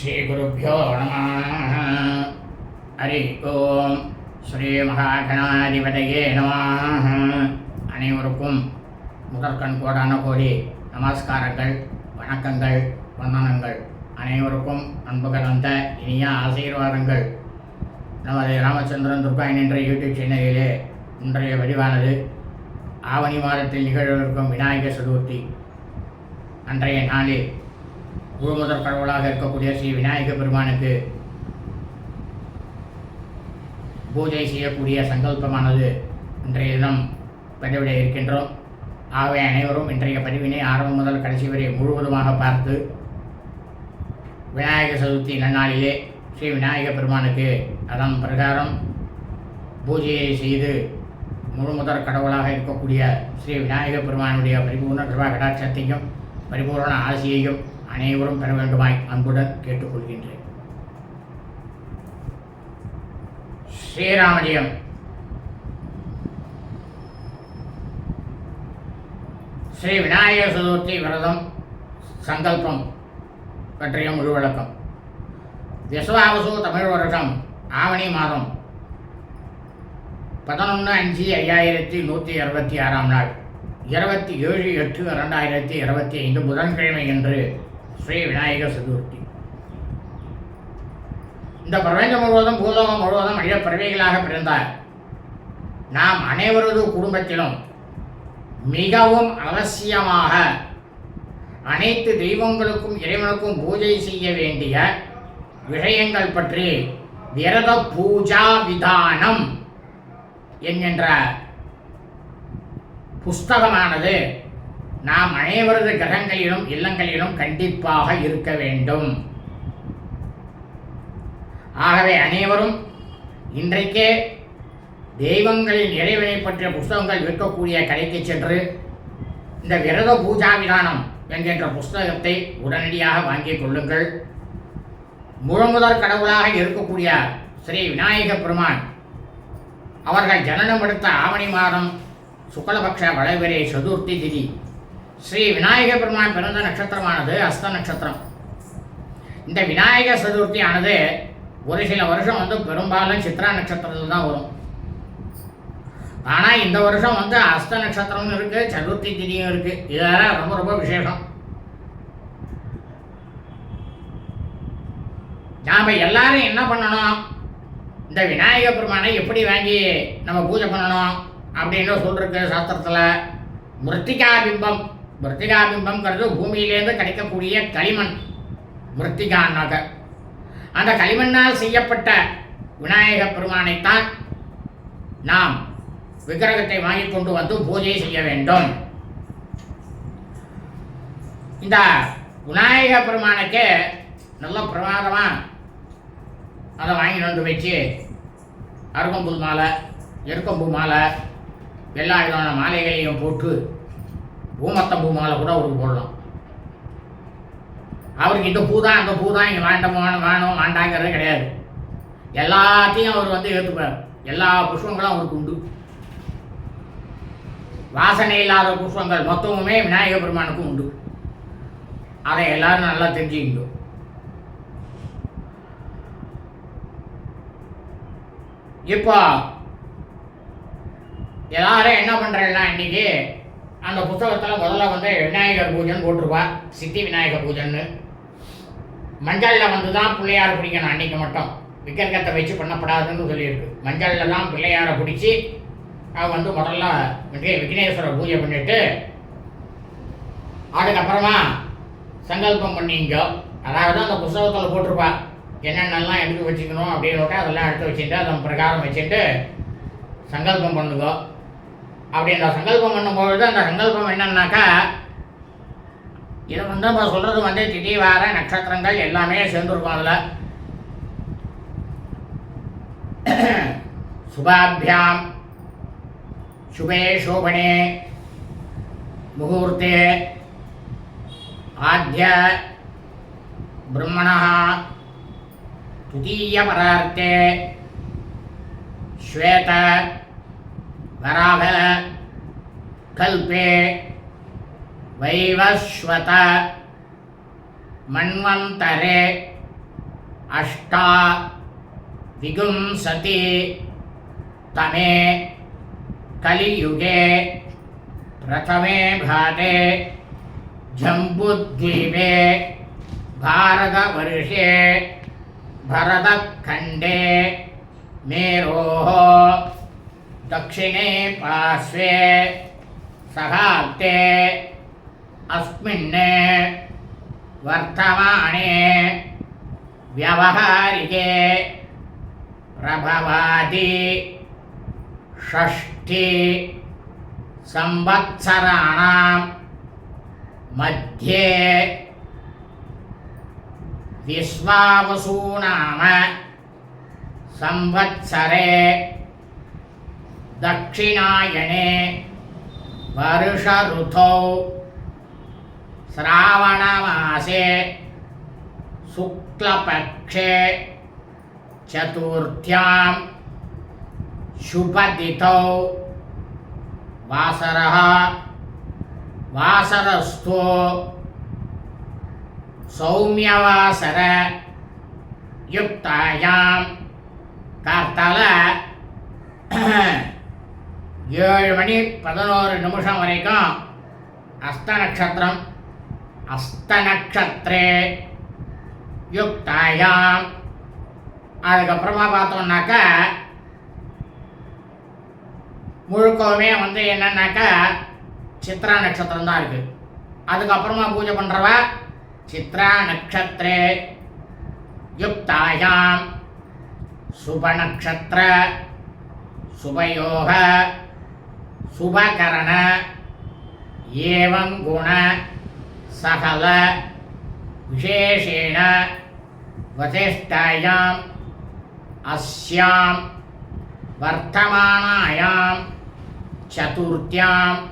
ஸ்ரீகுருப்போ நம. ஹரி ஓம். ஸ்ரீ மகாகணாதிபதியே நம. அனைவருக்கும் முதற்கண் கோடான கோடி நமஸ்காரங்கள் வணக்கங்கள் வந்தனங்கள். அனைவருக்கும் அன்பு வந்த இனிய ஆசீர்வாதங்கள். நமது ராமச்சந்திரன் துர்காயின் என்ற யூடியூப் சேனலிலே இன்றைய வடிவானது ஆவணி மாதத்தில் நிகழ்விருக்கும் விநாயகர் சதுர்த்தி. அன்றைய நாளில் முழுமுதற் கடவுளாக இருக்கக்கூடிய ஸ்ரீ விநாயக பெருமானுக்கு பூஜை செய்யக்கூடிய சங்கல்பமானது இன்றைய தினம் பதிவிட இருக்கின்றோம். ஆகவே அனைவரும் இன்றைய பதிவினை ஆரம்பம் முதல் கடைசி வரை முழுவதுமாக பார்த்து விநாயக சதுர்த்தி நன்னாளிலே ஸ்ரீ விநாயக பெருமானுக்கு அதன் பிரகாரம் பூஜையை செய்து முழுமுதற் கடவுளாக இருக்கக்கூடிய ஸ்ரீ விநாயக பெருமானுடைய பரிபூர்ண கிருபா கடாட்சத்தையும் பரிபூர்ண ஆசியையும் அனைவரும் பெற வேண்டுமாய் அன்புடன் கேட்டுக்கொள்கின்றேன். ஸ்ரீராமஜயம். ஸ்ரீ விநாயக சதுர்த்தி விரதம் சங்கல்பம் பற்றிய முழு விளக்கம். விசுவாவசு தமிழ் வருஷம் ஆவணி மாதம் பதினொன்று அஞ்சு ஐயாயிரத்தி நூற்றி அறுபத்தி ஆறாம் நாள். இருபத்தி ஏழு எட்டு ரெண்டாயிரத்தி இருபத்தி ஐந்து புதன்கிழமை என்று ஸ்ரீ விநாயகர் சதுர்த்தி. இந்த பிரபஞ்சம் முழுவதும் பூலோகம் முழுவதும் மனித பிறவிகளாக பிறந்தார். நாம் அனைவரது குடும்பத்திலும் மிகவும் அவசியமாக அனைத்து தெய்வங்களுக்கும் இறைவனுக்கும் பூஜை செய்ய வேண்டிய விஷயங்கள் பற்றி விரத பூஜா விதானம் என்கின்ற புஸ்தகமானது நாம் அனைவரது கிரகங்களிலும் இல்லங்களிலும் கண்டிப்பாக இருக்க வேண்டும். ஆகவே அனைவரும் இன்றைக்கே தெய்வங்களின் இறைவனை பற்றிய புஸ்தகங்கள் விற்கக்கூடிய கடைக்கு சென்று இந்த விரத பூஜா விதானம் என்கின்ற புஸ்தகத்தை உடனடியாக வாங்கிக் கொள்ளுங்கள். முழுமுதற் கடவுளாக இருக்கக்கூடிய ஸ்ரீ விநாயக பெருமான் அவர்கள் ஜனனம் எடுத்த ஆவணி மாதம் சுக்லபக்ஷ வளவிரை சதுர்த்தி திதி ஸ்ரீ விநாயக பெருமான் பிறந்த நட்சத்திரமானது அஸ்த நட்சத்திரம். இந்த விநாயக சதுர்த்தி ஆனது ஒரு சில வருஷம் வந்து பெரும்பாலும் சித்ரா நட்சத்திரத்தில் தான் வரும். ஆனால் இந்த வருஷம் வந்து அஸ்த நட்சத்திரமும் இருக்குது சதுர்த்தி திதியும் இருக்குது இதெல்லாம் ரொம்ப ரொம்ப விசேஷம். நாம் எல்லாரும் என்ன பண்ணணும்? இந்த விநாயக பெருமானை எப்படி வாங்கி நம்ம பூஜை பண்ணணும்? அப்படின்னு சொல்லிருக்கு சாஸ்திரத்தில் மிருத்திகா பிம்பம் மிருத்திகாபிம்பம்ங்கிறது பூமியிலேருந்து கிடைக்கக்கூடிய களிமண் மிருத்திகா நகர் அந்த களிமண்ணால் செய்யப்பட்ட விநாயக பெருமானைத்தான் நாம் விக்கிரகத்தை வாங்கி கொண்டு வந்து பூஜை செய்ய வேண்டும். இந்த விநாயக பெருமானுக்கு நல்ல பிரமாதமாக அதை வாங்கி வந்து வச்சு அருகம்புல் மாலை எருக்கம்பு மாலை எல்லா விதமான மாலைகளையும் போட்டு பூமத்த மாலை கூட அவருக்கு போடலாம். அவருக்கு இந்த பூ தான் அந்த பூ தான் இங்கே வேண்டாம் வேணும் வேணும் வேண்டாங்கிறது கிடையாது. எல்லாத்தையும் அவர் வந்து ஏற்றுப்பார் எல்லா புஷ்பங்களும் அவருக்கு உண்டு. வாசனை இல்லாத புஷ்பங்கள் மொத்தமுமே விநாயக பெருமானுக்கும் உண்டு. அதை எல்லாரும் நல்லா தெரிஞ்சுக்கிட்டோம் இப்போ எல்லாரும் என்ன பண்ணுறேன்னா இன்னைக்கு அந்த புத்தகத்தில் முதல்ல வந்து விநாயகர் பூஜைன்னு போட்டிருப்பா. சித்தி விநாயகர் பூஜைன்னு. மஞ்சளில் வந்து தான் பிள்ளையார் பிடிக்கணும் அன்னைக்கு மட்டும். விக்கிரகத்தை வச்சு பண்ணப்படாதுன்னு சொல்லியிருக்கு. மஞ்சளில் தான் பிள்ளையாரை பிடிச்சி அவன் வந்து முதல்ல விக்னே விக்னேஸ்வரர் பூஜை பண்ணிட்டு அதுக்கப்புறமா சங்கல்பம் பண்ணிங்க அதாவது அந்த புஸ்தகத்தில் போட்டிருப்பா. என்னென்னலாம் எடுத்து வச்சுக்கணும் அப்படின்னு அதெல்லாம் எடுத்து வச்சுட்டு அதன் பிரகாரம் வச்சுட்டு சங்கல்பம் பண்ணுங்க. அப்படி அந்த சங்கல்பம் பண்ணும்பொழுது அந்த சங்கல்பம் என்னன்னாக்கா இது வந்து நம்ம சொல்கிறது வந்து திதி வார நட்சத்திரங்கள் எல்லாமே சேர்ந்துருக்கும் அதில். சுபாபியாம் சுபே சோபனே முகூர்த்தே ஆத்திய பிரம்மணா துதீய பரார்த்தே ஸ்வேத वराह कल्पे वैवस्वत मन्वन्तरे अष्टा विगुंसति तमे कलियुगे प्रथमे भाते जम्बुद्वीपे भारतवर्षे भरतखण्डे मेरोः दक्षिणे पार्श्वे सहाब्दे अस्मिन् वर्तमाने व्यवहारिके प्रभवादि षष्ठी संवत्सराणां मध्ये विश्वावसूनाम संवत्सरे दक्षिणायने वर्षऋतौ श्रावणमासे शुक्लपक्षे चतुर्थ्यां शुभदितौ वासरः वासरस्थो सौम्यवासर युक्तायां कर्तल ஏழு மணி பதினோரு நிமிஷம் வரைக்கும் அஸ்த நட்சத்திரம். அஸ்த நட்சத்திரே யுக்தாயாம். அதுக்கப்புறமா பார்த்தோம்னாக்கா முழுக்கவுமே வந்து என்னன்னாக்கா சித்ரா நட்சத்திரம் தான் இருக்கு. அதுக்கப்புறமா பூஜை பண்ணுறவ சித்ரா நட்சத்திரே யுக்தாயாம். சுப நட்சத்திர சுபயோக சுபகரண ஏவம் குண சகல விசேஷேண வதிஷ்டாயாம் அஸ்யாம் வர்த்தமானாயாம் சதுர்த்தியாம்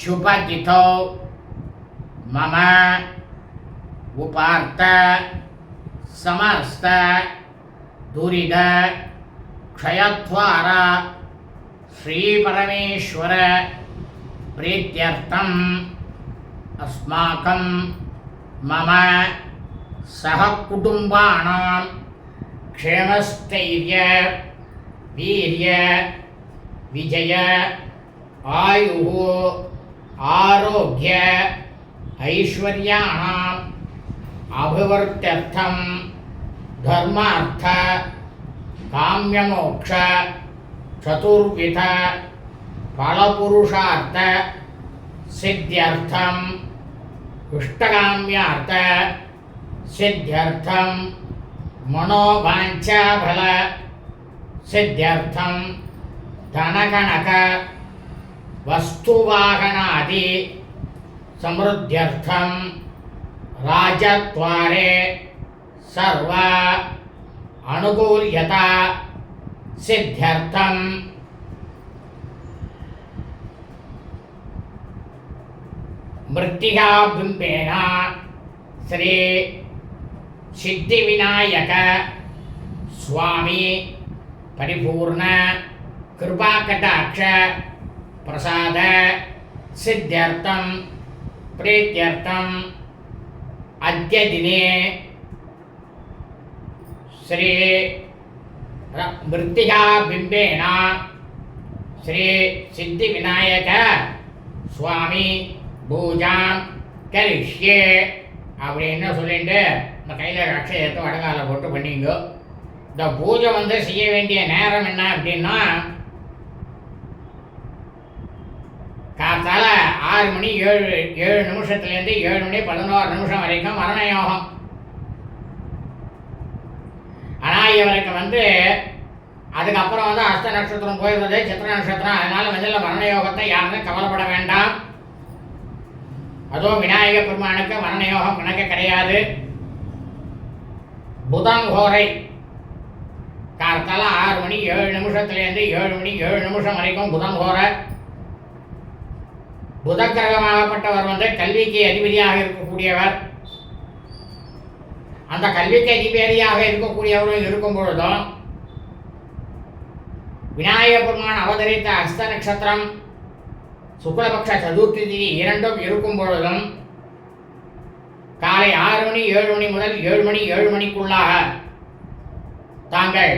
சுபதிதோ மம உபார்த்த சமஸ்த துரித க்ஷயத்வாரா श्रीपरमेश्वर प्रीत्यर्थम् अस्माकं मम सहकुटुम्बानां क्षेमस्थैर्य वीर्य विजय आयुः आरोग्य ऐश्वर्याणाम् अभिवृद्ध्यर्थं धर्मार्थ काम्यमोक्ष चतुर्विध फलपुरुषार्थ सिद्ध्यर्थम् इष्टकाम्यार्थ सिद्ध्यर्थं मनोवाञ्छाफल सिद्ध्यर्थं धनकनक वस्तुवाहनादि समृद्ध्यर्थं राजद्वारे सर्व अनुकूल्यता सिद्ध्यर्थं मृत्तिकाबिम्बेन श्री सिद्धिविनायक स्वामी परिपूर्ण कृपाकटाक्ष प्रसाद सिद्ध्यर्थं प्रीत्यर्थम् अद्य दिने श्री மிருத்திகா பிம்பேனா. ஸ்ரீ சித்தி விநாயக சுவாமி பூஜா கரிஷ்யே அப்படின்னு சொல்லிட்டு இந்த கையில் ரட்சயத்தை வடகால போட்டு பண்ணிங்க இந்த பூஜை வந்து செய்ய வேண்டிய நேரம் என்ன அப்படின்னா காத்தால ஆறு மணி ஏழு ஏழு நிமிஷத்துலேருந்து ஏழு மணி பதினோரு நிமிஷம் வரைக்கும் மரண யோகம் யோகம் வந்து அதுக்கப்புறம் வந்து அஸ்த நட்சத்திரம் போயிருந்தது சித்திர நட்சத்திரம். அதனால வந்து மரண யோகத்தை யாருமே கவலைப்பட வேண்டாம். அதுவும் விநாயக பெருமானுக்கு மரண யோகம் கணக்கு கிடையாது. புதன் கோரை கார்த்தால ஆறு மணி ஏழு நிமிஷத்துலேருந்து ஏழு மணி ஏழு நிமிஷம் வரைக்கும் புதன் போற புதக்கிரகமாகப்பட்டவர் வந்து கல்விக்கு அதிபதியாக இருக்கக்கூடியவர். அந்த கல்விக்கு அதிபதியாக இருக்கக்கூடியவரும் இருக்கும் பொழுதும் விநாயக பெருமான் அவதரித்த அஸ்த நட்சத்திரம் சுக்லபக்ஷ சதுர்த்தி திதி இரண்டும் இருக்கும் பொழுதும் காலை ஆறு மணி ஏழு மணி முதல் ஏழு மணி ஏழு மணிக்குள்ளாக தாங்கள்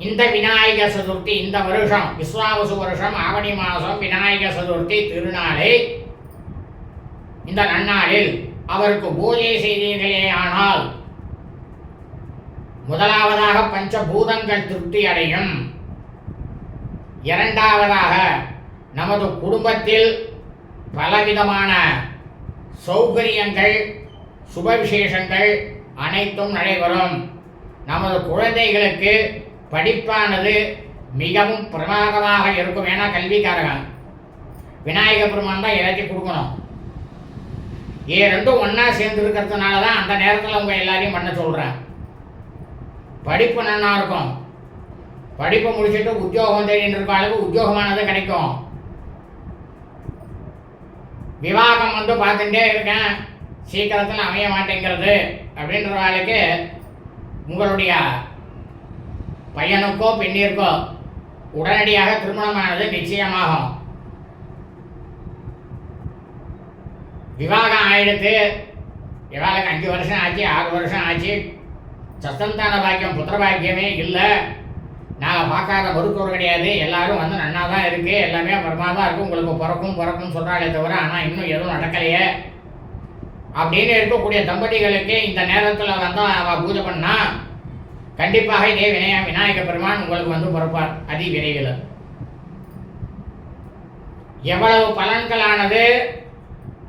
இந்த விநாயக சதுர்த்தி இந்த வருஷம் விஸ்வாவசு வருஷம் ஆவணி மாதம் விநாயக சதுர்த்தி திருநாளை இந்த நன்னாளில் அவருக்கு பூஜை செய்தீர்களே ஆனால் முதலாவதாக பஞ்சபூதங்கள் திருப்தி அடையும். இரண்டாவதாக நமது குடும்பத்தில் பலவிதமான சௌகரியங்கள் சுபவிசேஷங்கள் அனைத்தும் நடைபெறும். நமது குழந்தைகளுக்கு படிப்பானது மிகவும் பிரமாதமாக இருக்கும். ஏன்னா கல்விக்காரகன் விநாயக பெருமான் தான் எல்லாத்தையும் கொடுக்கணும். ஏ ரெண்டும் ஒன்றா சேர்ந்து இருக்கிறதுனால தான் அந்த நேரத்தில் உங்கள் எல்லாரையும் பண்ண சொல்கிறேன் படிப்பு நல்லா இருக்கும். படிப்பை முடிச்சுட்டு உத்தியோகம் தேடிட்டு இருக்க அளவுக்கு உத்தியோகமானது கிடைக்கும். விவாகம் வந்து பார்த்துட்டே இருக்கேன். சீக்கிரத்தில் அமைய மாட்டேங்கிறது அப்படின்ற வேலைக்கு உங்களுடைய பையனுக்கோ பெண்ணிற்கோ உடனடியாக திருமணமானது நிச்சயமாகும். விவாகம் ஆயிடுத்து. இவாளுக்கு அஞ்சு வருஷம் ஆச்சு ஆறு வருஷம் ஆச்சு. சத்தந்தான பாக்கியம் புத்திர பாக்கியமே இல்லை. நாங்கள் பார்க்காத மருத்துவர் கிடையாது. எல்லாரும் வந்து நன்னா தான் இருக்குது எல்லாமே அப்புறமா தான் இருக்கும் உங்களுக்கு பிறக்கும் பிறக்கும் சொல்கிறாளே தவிர ஆனால் இன்னும் எதுவும் நடக்கலையே. அப்படின்னு இருக்கக்கூடிய தம்பதிகளுக்கு இந்த நேரத்தில் வந்து அவள் பூஜை பண்ணா கண்டிப்பாக இதே வினய விநாயக பெருமான் உங்களுக்கு வந்து பிறப்பார். அதி விரைவில். எவ்வளவு பலன்களானது.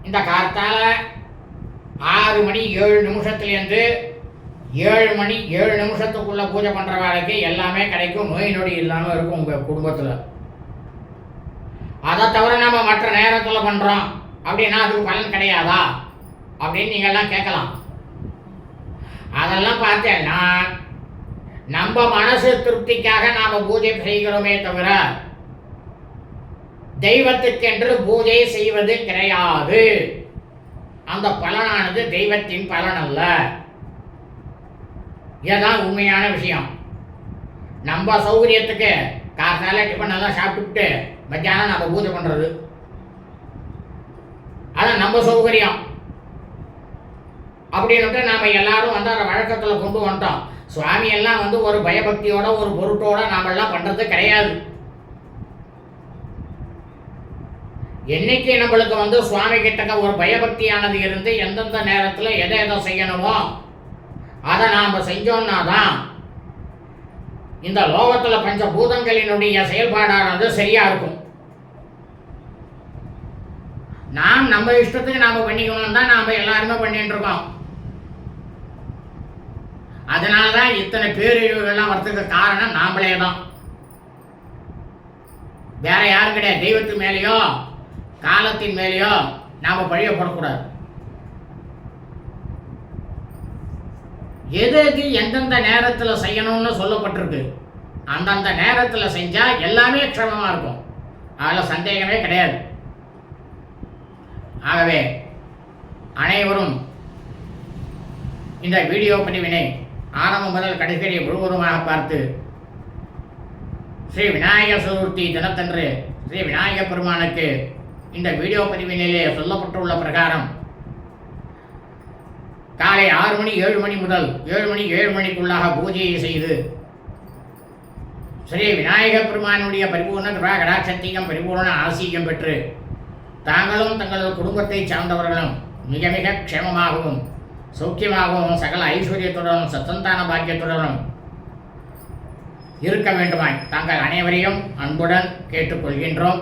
இந்த காலத்தால் ஆறு மணி ஏழு நிமிஷத்துலேருந்து ஏழு மணி ஏழு நிமிஷத்துக்குள்ளே பூஜை பண்ணுற வேலைக்கு எல்லாமே கிடைக்கும். நோய் நொடி இல்லாமல் இருக்கும் உங்கள் குடும்பத்தில். அதை தவிர நம்ம மற்ற நேரத்தில் பண்ணுறோம் அப்படின்னா அதுக்கு பலன் கிடையாதா? அப்படின்னு நீங்கள்லாம் கேட்கலாம். அதெல்லாம் பார்த்தேன்னா நம்ம மனசு திருப்திக்காக நாம் பூஜை செய்கிறோமே தவிர தெய்வத்துக்கென்று பூஜை செய்வது கிடையாது. அந்த பலனானது தெய்வத்தின் பலன் அல்ல இதுதான் உண்மையான விஷயம். நம்ம சௌகரியத்துக்கு காசால டிஃபன் எல்லாம் சாப்பிட்டுட்டு மத்தியானம் நம்ம பூஜை பண்றது. அதான் நம்ம சௌகரியம். அப்படின்னுட்டு நாம எல்லாரும் வந்து அந்த வழக்கத்தில் கொண்டு வந்துட்டோம். சுவாமி எல்லாம் வந்து ஒரு பயபக்தியோட ஒரு பொருட்டோட நாம எல்லாம் பண்றது கிடையாது. என்னைக்கு நம்மளுக்கு வந்து சுவாமி கிட்டக்க ஒரு பயபக்தியானது இருந்து எந்தெந்த நேரத்தில் எதை எதை செய்யணுமோ அதை நாம் செஞ்சோம்னா தான் இந்த லோகத்தில் பஞ்சபூதங்களினுடைய செயல்பாடானது சரியா இருக்கும். நாம் நம்ம இஷ்டத்துக்கு நாம் பண்ணிக்கணும் தான் நாம் எல்லாருமே பண்ணிட்டு இருக்கோம். அதனால தான் இத்தனை பேரழிவுகள்லாம் வர்றதுக்கு காரணம் நாமளே தான் வேற யாரும் கிடையாது? தெய்வத்து மேலேயோ காலத்தின் மேலேயோ நாம் பழிய போடக்கூடாது எது எது எந்தெந்த நேரத்தில் செய்யணும்னு சொல்லப்பட்டிருக்கு? அந்தந்த நேரத்தில் செஞ்சால் எல்லாமே க்ஷமமாக இருக்கும். அதில் சந்தேகமே கிடையாது. ஆகவே அனைவரும் இந்த வீடியோ பதிவினை ஆரம்பம் முதல் கடைசி முழுவதுமாக பார்த்து ஸ்ரீ விநாயகர் சதுர்த்தி தினத்தன்று ஸ்ரீ விநாயகர் பெருமானுக்கு இந்த வீடியோ பதிவினிலே சொல்லப்பட்டுள்ள பிரகாரம் காலை ஆறு மணி ஏழு மணி முதல் ஏழு மணி ஏழு மணிக்குள்ளாக பூஜையை செய்து ஸ்ரீ விநாயக பெருமானுடைய பரிபூர்ண கிருபா கடாட்சத்தியம் பரிபூர்ண ஆசீகம் பெற்று தாங்களும் தங்களது குடும்பத்தை சார்ந்தவர்களும் மிக மிக க்ஷேமமாகவும் சௌக்கியமாகவும் சகல ஐஸ்வர்யத்துடனும் சத்தந்தான பாக்கியத்துடனும் இருக்க வேண்டுமாய் தாங்கள் அனைவரையும் அன்புடன் கேட்டுக்கொள்கின்றோம்.